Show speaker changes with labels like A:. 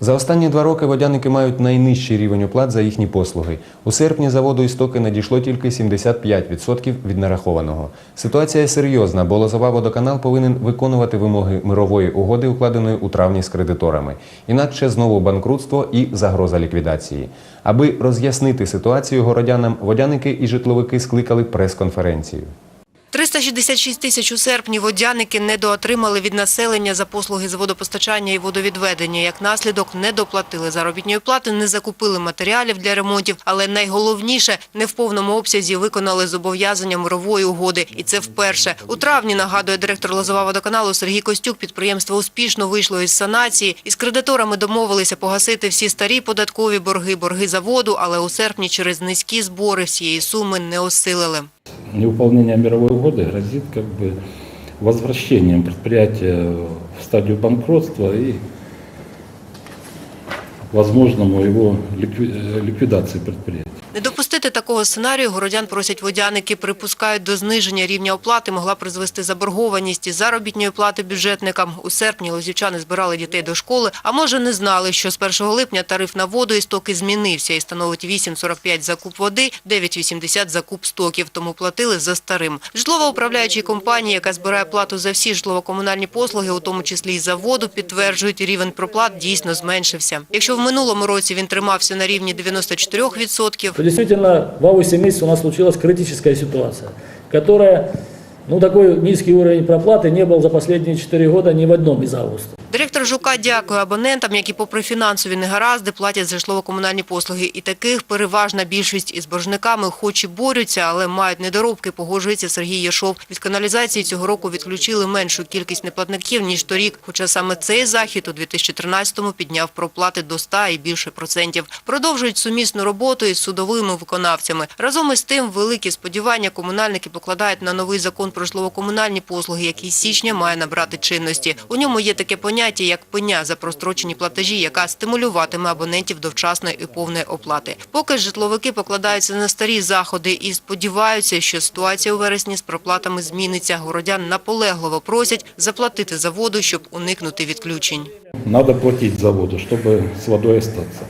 A: За останні два роки водяники мають найнижчий рівень оплат за їхні послуги. У серпні заводу істоки надійшло тільки 75% від нарахованого. Ситуація серйозна, бо Лозова водоканал повинен виконувати вимоги мирової угоди, укладеної у травні з кредиторами. Інакше знову банкрутство і загроза ліквідації. Аби роз'яснити ситуацію городянам, водяники і житловики скликали прес-конференцію.
B: 366 тисяч у серпні водяники недоотримали від населення за послуги з водопостачання і водовідведення. Як наслідок, не доплатили заробітної плати, не закупили матеріалів для ремонтів, але найголовніше – не в повному обсязі виконали зобов'язання мирової угоди. І це вперше. У травні, нагадує директор Лозова водоканалу Сергій Костюк, підприємство успішно вийшло із санації. Із кредиторами домовилися погасити всі старі податкові борги, борги за воду, але у серпні через низькі збори всієї суми не осилили.
C: Невыполнение мировой угоды грозит как бы возвращением предприятия в стадию банкротства и возможному его э, ликвидации предприятия.
B: Не допустити такого сценарію городян просять водяники. Припускають до зниження рівня оплати могла призвести заборгованість із заробітної плати бюджетникам. У серпні лозівчани збирали дітей до школи, а може не знали, що з 1 липня тариф на воду і стоки змінився і становить 8,45 за куб води, 9,80 за куб стоків, тому платили за старим. Житлово-управляючі компанії, яка збирає плату за всі житлово-комунальні послуги, у тому числі і за воду, підтверджують, рівень проплат дійсно зменшився. Якщо в минулому році він тримався на рівні 94%,
D: то действительно в августе месяце у нас случилась критическая ситуация, которая, ну такой низкий уровень проплаты не был за последние 4 года ни в одном из августа.
B: Директор Жука дякує абонентам, які попри фінансові негаразди платять за житлово-комунальні послуги. І таких переважна більшість із боржниками хоч і борються, але мають недоробки, погоджується Сергій Яшов. Від каналізації цього року відключили меншу кількість неплатників, ніж торік. Хоча саме цей захід у 2013-му підняв проплати до 100 і більше процентів. Продовжують сумісну роботу із судовими виконавцями. Разом із тим великі сподівання комунальники покладають на новий закон про житлово-комунальні послуги, який січня має набрати чинності. У ньому є таке поняття, як пеня за прострочені платежі, яка стимулюватиме абонентів до вчасної і повної оплати. Поки житловики покладаються на старі заходи і сподіваються, що ситуація у вересні з проплатами зміниться. Городян наполегливо просять заплатити за воду, щоб уникнути відключень.
C: Надо платити за воду, щоб з водою остаться.